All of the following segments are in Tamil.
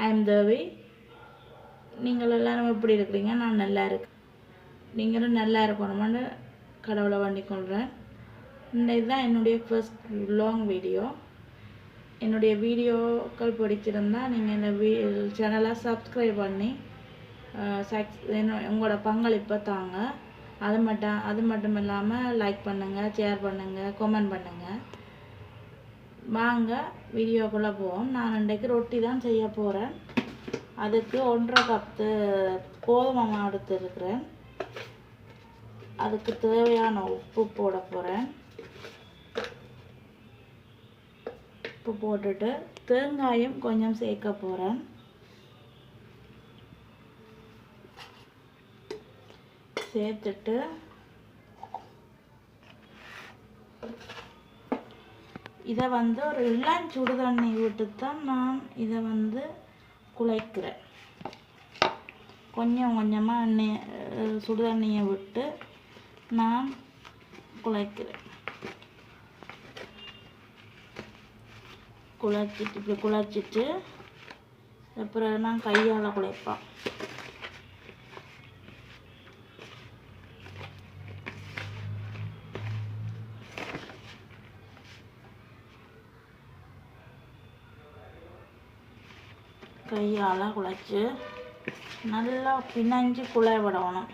ஐ எம் தேவி நீங்கள் எல்லாரும் எப்படி இருக்கிறீங்க? நான் நல்லா இருக்கேன். நீங்களும் நல்லா இருக்கணுமான்னு கடவுளை வேண்டிக் கொள்கிறேன் இதுதான் என்னுடைய ஃபர்ஸ்ட் லாங் வீடியோ என்னுடைய வீடியோக்கள் பிடிச்சிருந்தா நீங்கள் இந்த வீ சேனலை சப்ஸ்கிரைப் பண்ணி சக்ஸ் என்ன- உங்களோட பங்களிப்பை தாங்க. அது மட்டும் அது மட்டும் இல்லாமல் லைக் பண்ணுங்கள் ஷேர் பண்ணுங்கள் கமெண்ட் பண்ணுங்கள் வாங்க வீடியோக்குள்ளே போவோம். நான் இன்றைக்கு ரொட்டி தான் செய்ய போகிறேன் அதுக்கு ஒன்றரை கப்பு கோதுமை மாவு எடுத்துருக்கிறேன் அதுக்கு தேவையான உப்பு போட போகிறேன் உப்பு போட்டுட்டு தேங்காயும் கொஞ்சம் சேர்க்க போகிறேன் சேர்த்துட்டு இதை வந்து ஒரு இளம் சுடு தண்ணி விட்டு தான் நான் இதை வந்து குழைக்கிறேன். கொஞ்சம் கொஞ்சமாக எண்ணெய் சுடு தண்ணியை விட்டு நான் குழைக்கிறேன். குழச்சிட்டு இப்படி குழச்சிட்டு அப்புறம் நான் கையால் குழைப்பேன். கையால் குழைச்சி நல்லா பிணைஞ்சு குழை விடணும்.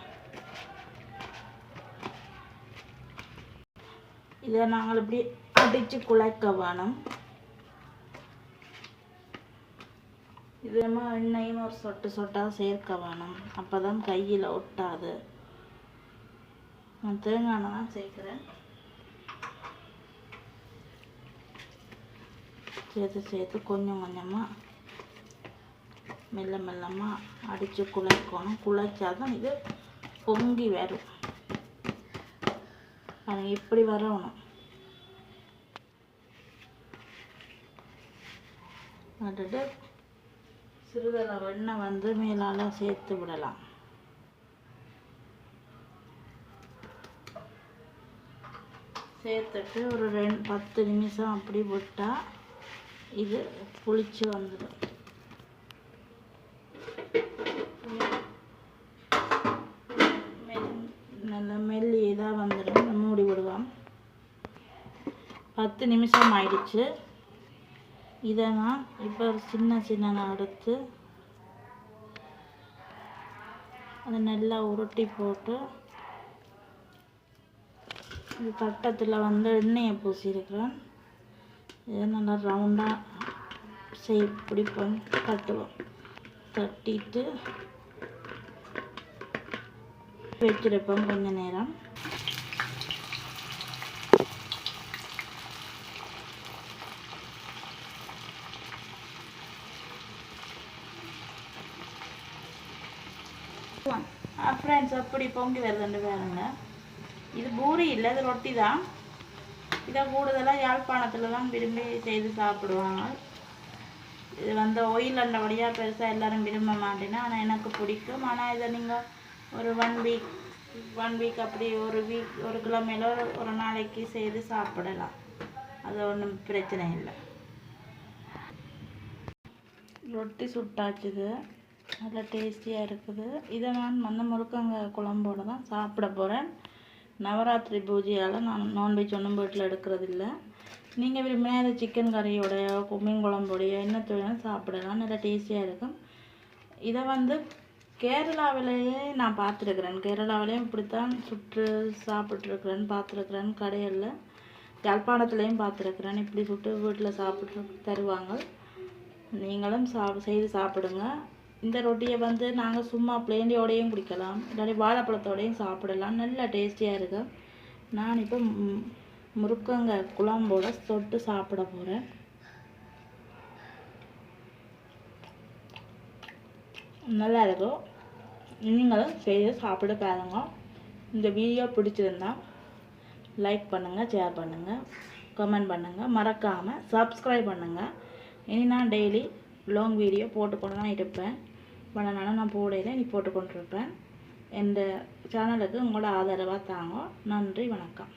இதை நாங்கள் இப்படி அடித்து குழைக்க வேணும். இதேமா எண்ணெயும் ஒரு சொட்டு சொட்டாக சேர்க்க வேணும். அப்போ தான் கையில் ஒட்டாது. நான் தேங்காய் தான் சேர்க்குறேன். சேர்த்து சேர்த்து கொஞ்சம் கொஞ்சமாக மெல்ல மெல்லமாக அடித்து குழைக்கணும். குழைச்சா தான் இது பொங்கி வரும். அது இப்படி வரணும். வந்துட்டு சிறிதளவு வெண்ணெய் வந்து மேலால் சேர்த்து விடலாம். சேர்த்துட்டு ஒரு ரெண்டு பத்து நிமிஷம் அப்படி விட்டால் இது புளிச்சு வந்துடும் நல்லா மெல்லி இதாக வந்துடும். மூடி விடுவோம். பத்து நிமிஷம் ஆயிடுச்சு. இதை நான் இப்போ சின்ன சின்ன எடுத்து அதை நல்லா உருட்டி போட்டு இது கட்டத்தில் வந்து எண்ணெயை பூசியிருக்கிறேன். இதை நல்லா ரவுண்டாக செய் பிடிப்போம். தட்டுவோம். தட்டிட்டு வச்சிருப்போம் கொஞ்ச நேரம் ஃப்ரெண்ட்ஸ் அப்படி பொங்கி வருதுன்னு பாருங்க இது பூரி இல்லை இது ரொட்டி தான் இதை கூடுதலாக யாழ்ப்பாணத்தில் தான் விரும்பி செய்து சாப்பிடுவாங்க இது வந்து ஒயில் அண்டபடியாக பெருசாக எல்லாரும் விரும்ப மாட்டேன்னா ஆனால் எனக்கு பிடிக்கும் ஆனால் இதை நீங்கள் ஒரு ஒன் வீக் ஒன் வீக் அப்படி ஒரு வீக் ஒரு கிழமையில ஒரு ஒரு நாளைக்கு செய்து சாப்பிடலாம். அது ஒன்றும் பிரச்சனை இல்லை. ரொட்டி சுட்டாச்சுது. நல்லா டேஸ்டியாக இருக்குது. இதை நான் மண்ண முறுக்கங்க குழம்போடு தான் சாப்பிட போகிறேன் நவராத்திரி பூஜையால் நான் நான்வெஜ் ஒன்றும் வீட்டில் எடுக்கிறதில்ல. நீங்கள் விரும்பினா இது சிக்கன் கறியோடைய மீன் குழம்போடையோ என்ன தொழிலும் சாப்பிடலாம். நல்லா டேஸ்டியாக இருக்கும். இதை வந்து கேரளாவிலேயே நான் பார்த்துருக்குறேன். கேரளாவிலேயும் இப்படித்தான் சுட்டு சாப்பிட்ருக்குறேன் பார்த்துருக்குறேன். கடையில் யாழ்ப்பாணத்துலேயும் பார்த்துருக்குறேன். இப்படி சுட்டு வீட்டில் சாப்பிட்டு தருவாங்க. நீங்களும் சா செய்து சாப்பிடுங்க. இந்த ரொட்டியை வந்து நாங்கள் சும்மா பிளேண்டியோடையும் குடிக்கலாம். இல்லாட்டி வாழைப்பழத்தோடையும் சாப்பிடலாம். நல்ல டேஸ்டியாக இருக்கும் நான் இப்போ முருக்கங்க குழம்போட தொட்டு சாப்பிட போகிறேன் நல்லா இருக்கும் நீங்களும் செய்து சாப்பிட பாருங்க இந்த வீடியோ பிடிச்சிருந்தா லைக் பண்ணுங்கள் ஷேர் பண்ணுங்கள் கமெண்ட் பண்ணுங்கள் மறக்காமல் சப்ஸ்கிரைப் பண்ணுங்கள் இனி நான் டெய்லி லாங் வீடியோ போட்டுக்கொண்டு தான் இருப்பேன் பண்ணனால நான் போடையில் இனி போட்டுக்கொண்டிருப்பேன். இந்த சேனலுக்கு உங்களோட ஆதரவாக தாங்க. நன்றி வணக்கம்.